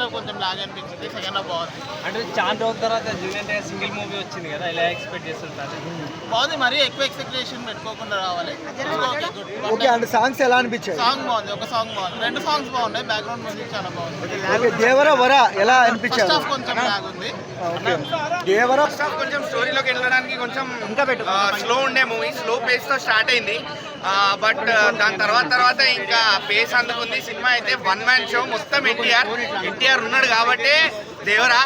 First half కొంచెం lag అనిపించింది second half బాగుంది అంటే చాలా రోజుల తర్వాత జూనియర్ సింగిల్ మూవీ వచ్చింది కదా ఇలా ఎక్స్పెక్ట్ చేస్తుంటారు? బాగుంది మరీ ఎక్కువ ఎక్స్పెక్టేషన్ పెట్టుకోకుండా రావాలి. ఓకే అండ్ సాంగ్స్ ఎలా అనిపించాయి? సాంగ్ బాగుంది ఒక సాంగ్ బాగుంది. రెండు సాంగ్స్ బాగున్నాయి బ్యాక్గ్రౌండ్ మ్యూజిక్ చాలా బాగుంది. దేవర వర ఎలా ఫస్ట్ అనిపించారు హాఫ్ కొంచెం లాగ్ ఉంది. దేవర? ఫస్ట్ కొంచెం స్టోరీలోకి వెళ్ళడానికి కొంచెం స్లో ఉండే మూవీ స్లో పేస్తో స్టార్ట్ అయింది. బట్ దాని తర్వాత తర్వాత ఇంకా పేస్ అందుకుంది. సినిమా అయితే వన్ మ్యాన్ షో మొత్తం ఎన్టీఆర్. ఎన్టీఆర్ ఉన్నాడు కాబట్టి దేవరా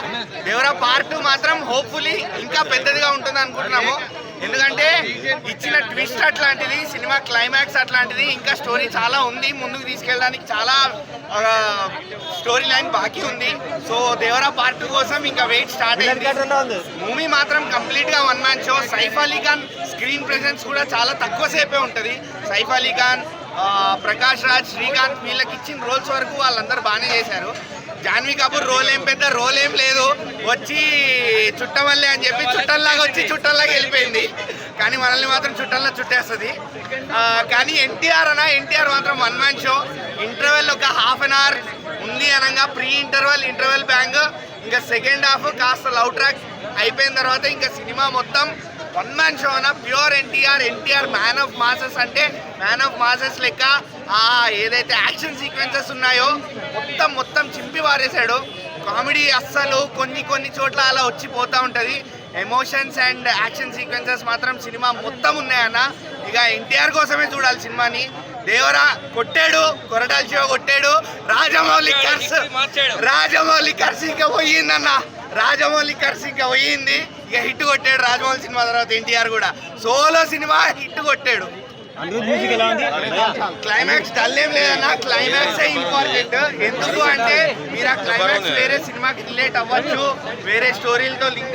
దేవరా పార్ట్ టూ మాత్రం హోప్ఫుల్లీ ఇంకా పెద్దదిగా ఉంటుంది అనుకుంటున్నాము ఎందుకంటే ఇచ్చిన ట్విస్ట్ అట్లాంటిది సినిమా క్లైమాక్స్ అట్లాంటిది ఇంకా స్టోరీ చాలా ఉంది ముందుకు తీసుకెళ్ళడానికి చాలా స్టోరీ లైన్ బాకీ ఉంది. సో దేవరా పార్ట్ టూ కోసం ఇంకా వెయిట్ స్టార్ట్ అయింది. మూవీ మాత్రం కంప్లీట్గా one man show Saif Ali Khan screen presence కూడా చాలా తక్కువ సేపే ఉంటుంది. సైఫ్ అలీ ఖాన్ ప్రకాష్ రాజ్ శ్రీకాంత్ వీళ్ళకి ఇచ్చిన రోల్స్ వరకు వాళ్ళందరూ బాగానే చేశారు. జాన్వీ కపూర్ రోల్ ఏం పెద్ద రోల్ ఏం లేదు. వచ్చి చుట్టమల్లే అని చెప్పి చుట్టంలాగా వచ్చి చుట్టంలాగా వెళ్ళిపోయింది. కానీ మనల్ని మాత్రం చుట్టంలో చుట్టేస్తుంది. కానీ ఎన్టీఆర్ అన్న ఎన్టీఆర్ మాత్రం వన్ మ్యాన్ షో ఇంటర్వెల్ ఒక హాఫ్ అన్ అవర్ ఉంది అనగా ప్రీ ఇంటర్వెల్ ఇంటర్వెల్ బ్యాంగ్ ఇంకా సెకండ్ హాఫ్ కాస్త లవ్ ట్రాక్ అయిపోయిన తర్వాత ఇంకా సినిమా మొత్తం వన్ మ్యాన్ షో అన్న pure NTR NTR man of masses అంటే మ్యాన్ ఆఫ్ మాసెస్ లెక్క ఆ ఏదైతే యాక్షన్ సీక్వెన్సెస్ ఉన్నాయో మొత్తం మొత్తం చింపి వారేశాడు. కామెడీ అస్సలు కొన్ని కొన్ని చోట్ల అలా వచ్చి పోతూ ఉంటుంది. ఎమోషన్స్ అండ్ యాక్షన్ సీక్వెన్సెస్ మాత్రం సినిమా మొత్తం ఉన్నాయన్న. ఇక ఎన్టీఆర్ కోసమే చూడాలి సినిమాని. దేవరా కొట్టాడు కొరటాల శివ కొట్టాడు. రాజమౌళి కర్స్ రాజమౌళి కర్స్ ఇంకా పోయిందన్న. రాజమౌళి కర్స్ ఇంకా పోయింది. ఇక హిట్ కొట్టాడు రాజమౌళి సినిమా తర్వాత ఎన్టీఆర్ కూడా. సోలో సినిమా హిట్ కొట్టాడు. మ్యూజిక్ ఎలా ఉంది? క్లైమాక్స్ డల్ ఏం లేదన్న. క్లైమాక్స్ ఇంపార్టెంట్ ఎందుకు అంటే మీరు ఆ క్లైమాక్స్ వేరే సినిమాకి రిలేట్ అవ్వచ్చు. వేరే స్టోరీలతో లింక్